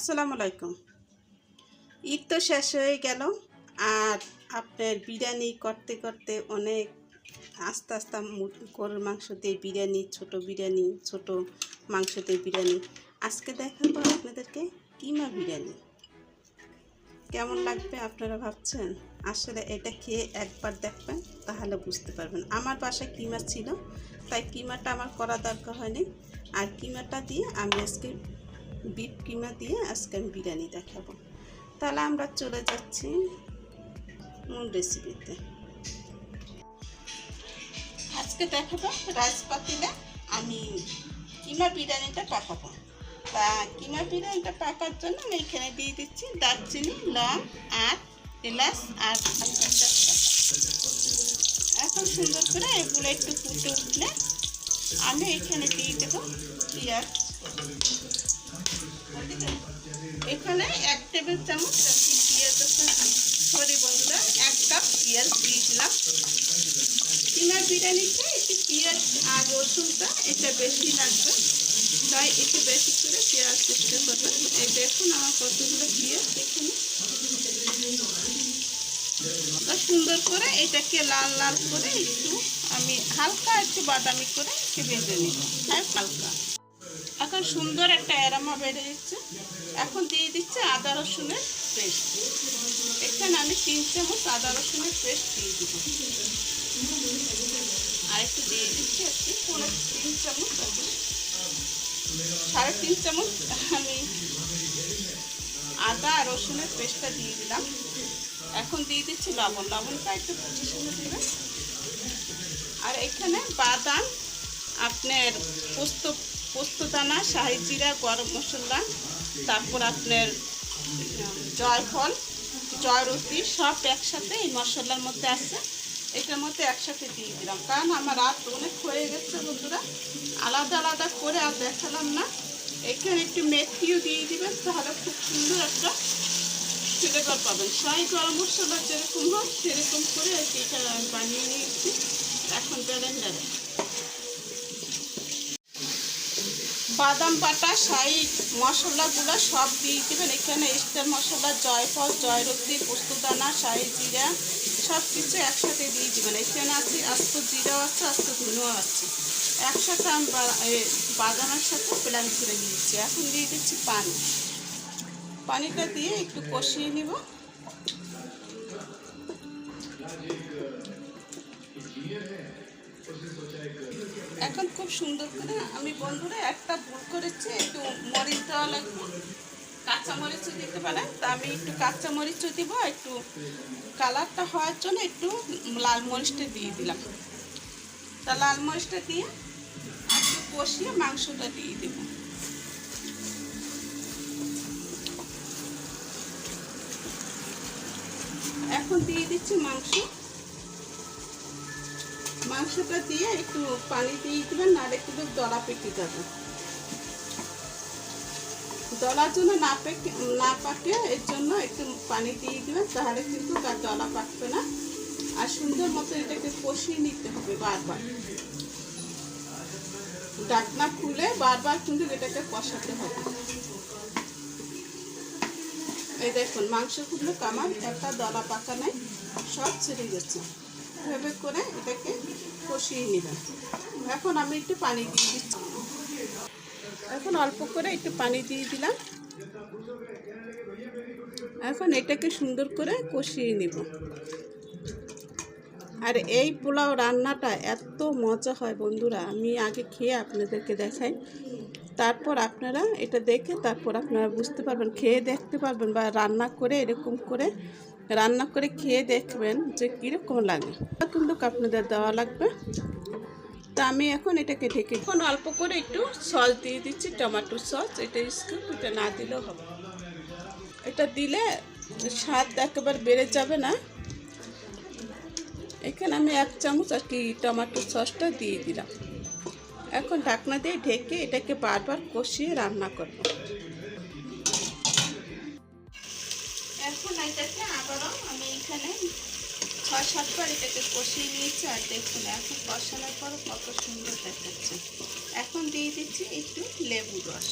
আসসালামু আলাইকুম। ঈদ তো শেষ হয়ে গেল আর আপনার বিরিয়ানি করতে করতে অনেক আস্তে আস্তে গরুর মাংস দিয়ে বিরিয়ানি, ছোট বিরিয়ানি, ছোট মাংস দিয়ে বিরিয়ানি। আজকে দেখাবো আপনাদেরকে কিমা বিরিয়ানি। কেমন লাগবে আপনারা ভাবছেন? আসলে এটা খেয়ে একবার দেখবেন, তাহলে বুঝতে পারবেন। আমার বাসায় কিমা ছিল, তাই কিমাটা আমার করা দরকার হয়নি। আর কিমাটা দিয়ে আমি আজকে বিফ কিমা দিয়ে আজকে আমি বিরিয়ানি দেখাবো। তাহলে আমরা চলে যাচ্ছি মূল রেসিপিতে আজকে দেখাবো রাইস পাতিলে আমি কিমা বিরিয়ানিটা পাকাবো। তা কিমা বিরিয়ানিটা পাকার জন্য আমি এখানে দিয়ে দিচ্ছি দারচিনি, লং আর এলাচ আর এখন সুন্দর করে এগুলো একটু ফুটে উঠলে আমি এখানে দিয়ে দেবো পেঁয়াজ। এখানে এক টেবিল চামচ সরি বন্ধুরা, এক কাপ পেঁয়াজ দিয়ে দিলাম। কিমার বিরিয়ানিতে একটু পেঁয়াজ আর রসুনটা এটা বেশি লাগবে। তাই একটু বেশি করে পেঁয়াজ করতে হবে। এই দেখুন আমার কতগুলো পেঁয়াজ এখানে। তা সুন্দর করে এটাকে লাল লাল করে একটু আমি হালকা একটু বাদামি করে একটু ভেজে নিব হ্যাঁ হালকা। এখন সুন্দর একটা অ্যারামা বেড়ে যাচ্ছে এখন দিয়ে দিচ্ছে আদা রসুনের পেস্ট। এখানে আমি তিন চামচ আদা রসুনের পেস্ট দিয়ে দিব আর একটু দিয়ে দিচ্ছি একটু পুরো তিন চামচ সাড়ে তিন চামচ আমি আদা আর রসুনের পেস্টটা দিয়ে দিলাম। এখন দিয়ে দিচ্ছি লবণ। লবণটা একটু দেবেন আর এখানে বাদাম আপনার পোস্ত, পোস্তদানা শাহি জিরা গরম মশলা, তারপর আপনার জয়ফল জয়রতি সব একসাথে এই মশলার মধ্যে আছে। এটার মধ্যে একসাথে দিয়ে দিলাম। কারণ আমার রাত অনেক হয়ে গেছে বন্ধুরা। আলাদা আলাদা করে আর দেখালাম না। এখানে একটু মেথিও দিয়ে দিবেন, তাহলে খুব সুন্দর একটা ফ্লেভার পাবেন। শাহি গরম মশলা যেরকম হয়, সেরকম করে এটা বানিয়ে নিয়েছি। এখন ব্লেন্ডারে। বাদাম বাটা শাহি মশলাগুলো সব দিয়ে দেবেন। এখানে স্টার মশলা, জয়ফল জয়রতি পোস্তদানা, শাহি জিরা সব কিছু একসাথে দিয়ে দেবেন। এখানে আছে আস্ত জিরাও আছে, আস্ত ধুনুও আছে। একসাথে আমি বাদামের সাথে প্ল্যান করে নিয়েছি। এখন দিয়ে দিচ্ছি পানি। পানিটা দিয়ে একটু কষিয়ে নিব। এখন খুব সুন্দর করে আমি বন্ধুরা একটা ভুল করেছি, একটু মরিচ দেওয়া লাগবে। কাঁচা মরিচও দিতে পারেন, তা আমি একটু কাঁচা মরিচও দিব, একটু কালারটা হওয়ার জন্য একটু লাল মরিচটা দিয়ে দিলাম। তা লাল মরিচটা দিয়ে একটু কষিয়ে মাংসটা দিয়ে দেবো। এখন দিয়ে দিচ্ছি মাংস। মাংসটা দিয়ে একটু পানি দিয়ে দেবেন নাহলে কিন্তু দলা পেকে যাবে দলার জন্য না পেকে না পাকে, এর জন্য একটু পানি দিয়ে দেবেন, তাহলে কিন্তু তার দলা পাকবে না। আর সুন্দর মতো এটাকে কষিয়ে নিতে হবে বারবার। ডাকনা খুলে বারবার কিন্তু এটাকে কষাতে হবে। এই দেখুন মাংস মাংসগুলো কামার একটা দলা পাকা নাই, সব ছেড়ে গেছে। এভাবে করে এটাকে কষিয়ে নেবেন। এখন আমি একটু পানি দিয়ে দিচ্ছি। এখন অল্প করে একটু পানি দিয়ে দিলাম। এখন এটাকে সুন্দর করে কষিয়ে নেব। আর এই পোলাও রান্নাটা এত মজা হয় বন্ধুরা, আমি আগে খেয়ে আপনাদেরকে দেখাই। তারপর আপনারা এটা দেখে তারপর আপনারা বুঝতে পারবেন, খেয়ে দেখতে পারবেন বা রান্না করে এরকম করে রান্না করে খেয়ে দেখবেন যে কীরকম লাগে। কিন্তু আপনাদের দেওয়া লাগবে। তা আমি এখন এটাকে ঢেকে এখন অল্প করে একটু সস দিয়ে দিচ্ছি, টমেটো সস। এটা স্কুপ, এটা না দিলেও হবে। এটা দিলে স্বাদ একেবারে বেড়ে যাবে না। এখানে আমি এক চামচ আর কি টমেটো সসটা দিয়ে দিলাম। এখন ঢাকনা দিয়ে ঢেকে এটাকে বারবার কষিয়ে রান্না করব। ছয় সাতবার এটাকে কষিয়ে নিয়েছি আর দেখুন, এখন কষানোর পর কত সুন্দর দেখাচ্ছে। এখন দিয়ে দিচ্ছি একটু লেবু রস।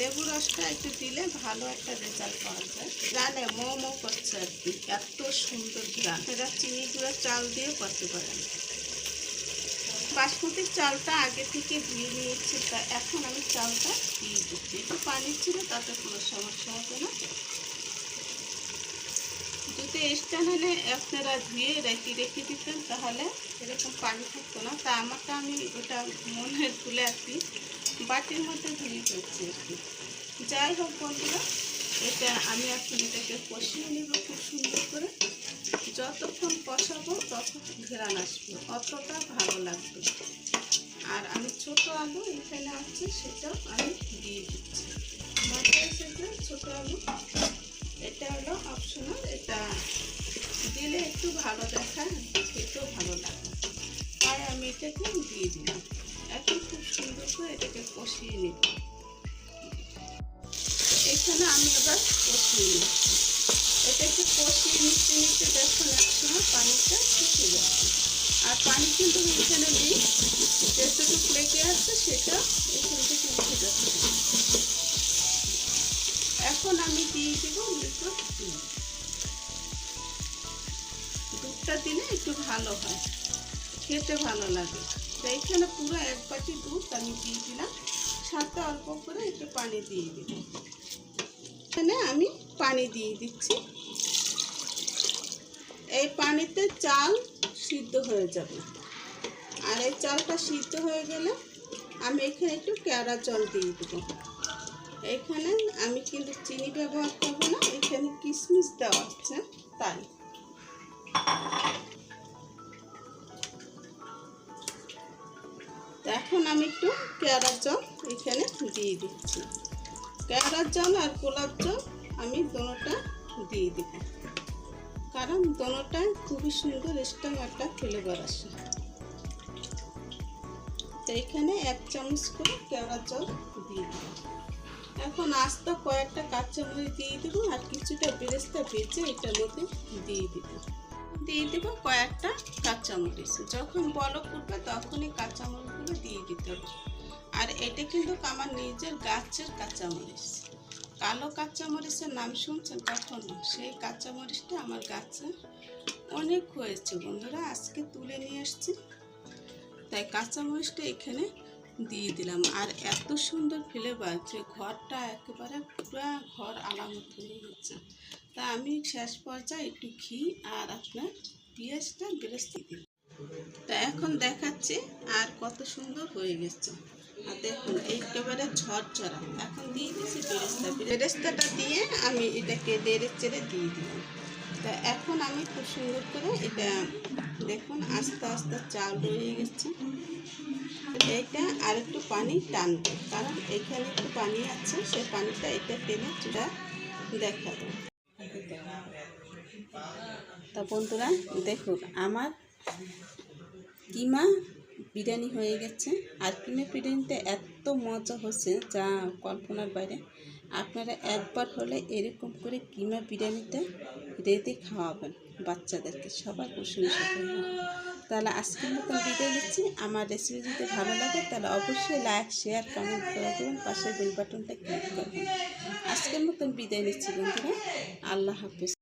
লেবু রসটা একটু দিলে ভালো একটা রেজাল্ট পাওয়া যায়। জানে মোমো করছে আর কি, এত সুন্দর গ্রান। এরা চিনি গুঁড়া চাল দিয়ে করতে পারেন। বাসমতির চালটা আগে থেকে ধুয়ে নিয়েছি, তা এখন আমি চালটা দিয়ে দিচ্ছি। একটু পানি ছিল, তাতে কোনো সমস্যা হবে না। স্ট্যান্ড হলে আপনারা ধুয়ে রেখে রেখে দিতেন তাহলে এরকম পানি থাকতো না। তা আমারটা আমি ওটা মনে তুলে কি বাটির মধ্যে ধুয়ে ফেলছি আর কি। যাই হোক বন্ধুরা, এটা আমি এখন এটাকে কষিয়ে নেব খুব সুন্দর করে। যতক্ষণ কষাবো তত ঘেরান আসবে, অতটা ভালো লাগবে আর আমি ছোট আলু এখানে আছে সেটা আমি দিয়ে দিচ্ছি। মজা এসেছে ছোট আলু। একটু ভালো দেখায় খেতেও ভালো লাগে। আর আমি এটাকে দিয়ে দিলাম। এখন খুব সুন্দর করে এটাকে কষিয়ে নিব। এখানে আমি আবার কষিয়ে নিচ্ছি। এটাকে কষিয়ে নিতে নিতে দেখুন একসময় পানিটা শুকিয়ে যাচ্ছে। আর পানি কিন্তু এখানে নেই। যেটুকু লেগে আছে, সেটা এখান থেকে উঠে যাচ্ছে। এখন আমি দিয়ে দেব লিকুইড দিলে একটু ভালো হয়। খেতে ভালো লাগে। তো এখানে পুরো এক বাটি দুধ আমি দিয়ে দিলাম। সাথে অল্প করে একটু পানি দিয়ে দিব এখানে আমি পানি দিয়ে দিচ্ছি। এই পানিতে চাল সিদ্ধ হয়ে যাবে। আর এই চালটা সিদ্ধ হয়ে গেলে আমি এখানে একটু কেওড়া জল দিয়ে দেবো। এখানে আমি কিন্তু চিনি ব্যবহার করব না। এখানে কিশমিশ দেওয়া আছে, তাই। এখন আমি একটু কেওড়ার জল এখানে দিয়ে দিচ্ছি। কেওড়ার জল আর গোলাপ জল আমি দোনোটা দিয়ে দিব। কারণ দোনোটায় খুবই সুন্দর স্ট্রং একটা ফ্লেভার আসে। তো এখানে এক চামচ করে কেওড়ার জল দিয়ে দিব। এখন আস্তে কয়েকটা কাঁচামরিচ দিয়ে দেবো আর কিছুটা বেরেস্তা বেঁচে এটার মধ্যে দিয়ে দেবো। দিয়ে দেবো কয়েকটা কাঁচামরিচ। যখন বলক উঠবে তখনই কাঁচামরিচগুলো দিয়ে দিতে হবে। আর এটা কিন্তু আমার নিজের গাছের কাঁচামরিচ। কালো কাঁচামরিচের নাম শুনছেন কখন? সেই কাঁচামরিচটা আমার গাছে অনেক হয়েছে। বন্ধুরা, আজকে তুলে নিয়ে এসছি। তাই কাঁচামরিচটা এখানে দিয়ে দিলাম। আর এত সুন্দর ফ্লেভার যে ঘরটা একেবারে পুরো ঘর আলামত হয়ে গেছে তা আমি শেষ পর্যায়ে একটু ঘি আর আপনার পেঁয়াজটা বেরেস্তি দিই তা এখন দেখাচ্ছি আর কত সুন্দর হয়ে গেছে। আর দেখুন একেবারে ঝরঝরা। এখন দিয়ে দিয়েছি বেরেস্তা। বেরেস্তাটা দিয়ে আমি এটাকে দেড়ে চেড়ে দিয়ে দিলাম। তা এখন আমি খুব সুন্দর করে এটা দেখুন, আস্তে আস্তে চাল রয়ে গেছে। এইটা আর একটু পানি টানবে, কারণ এখানে একটু পানি আছে সেই পানিটা এটা টেনে চূড়া দেখাবো। তা বন্ধুরা, দেখুন, আমার কিমা বিরিয়ানি হয়ে গেছে। আর কিমা বিরিয়ানিতে এত মজা হচ্ছে যা কল্পনার বাইরে। আপনারা একবার হলে এরকম করে কিমা বিরিয়ানিটা রেঁধে খাওয়াবেন বাচ্চাদেরকে, সবার প্রশংসা করবেন। তাহলে আজকের মতন বিদায় নিচ্ছি। আমার রেসিপি যদি ভালো লাগে তাহলে অবশ্যই লাইক শেয়ার কমেন্ট করে দেবেন। পাশের বেল বাটনটা ক্লিক করবেন আজকের মতন বিদায় নিচ্ছি বন্ধুরা। আল্লাহ হাফিজ।